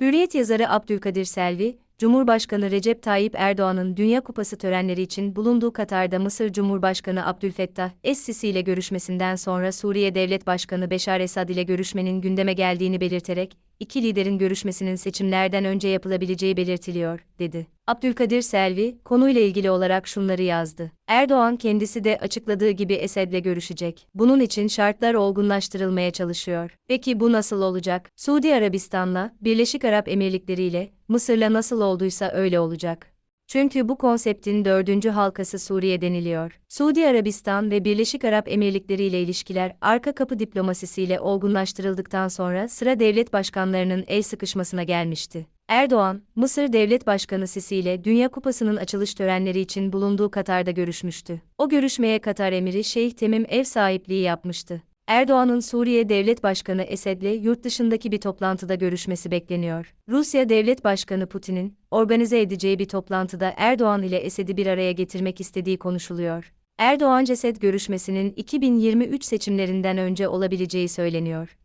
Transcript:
Hürriyet yazarı Abdülkadir Selvi, Cumhurbaşkanı Recep Tayyip Erdoğan'ın Dünya Kupası törenleri için bulunduğu Katar'da Mısır Cumhurbaşkanı Abdülfettah Es-Sisi ile görüşmesinden sonra Suriye Devlet Başkanı Beşar Esad ile görüşmenin gündeme geldiğini belirterek, iki liderin görüşmesinin seçimlerden önce yapılabileceği belirtiliyor, dedi. Abdülkadir Selvi, konuyla ilgili olarak şunları yazdı. Erdoğan kendisi de açıkladığı gibi Esed'le görüşecek. Bunun için şartlar olgunlaştırılmaya çalışıyor. Peki bu nasıl olacak? Suudi Arabistan'la, Birleşik Arap Emirlikleri ile, Mısır'la nasıl olduysa öyle olacak. Çünkü bu konseptin dördüncü halkası Suriye deniliyor. Suudi Arabistan ve Birleşik Arap Emirlikleri ile ilişkiler arka kapı diplomasisiyle olgunlaştırıldıktan sonra sıra devlet başkanlarının el sıkışmasına gelmişti. Erdoğan, Mısır Devlet Başkanı Sisi ile Dünya Kupası'nın açılış törenleri için bulunduğu Katar'da görüşmüştü. O görüşmeye Katar emiri Şeyh Temim ev sahipliği yapmıştı. Erdoğan'ın Suriye Devlet Başkanı Esed'le yurt dışındaki bir toplantıda görüşmesi bekleniyor. Rusya Devlet Başkanı Putin'in organize edeceği bir toplantıda Erdoğan ile Esed'i bir araya getirmek istediği konuşuluyor. Erdoğan-Esed görüşmesinin 2023 seçimlerinden önce olabileceği söyleniyor.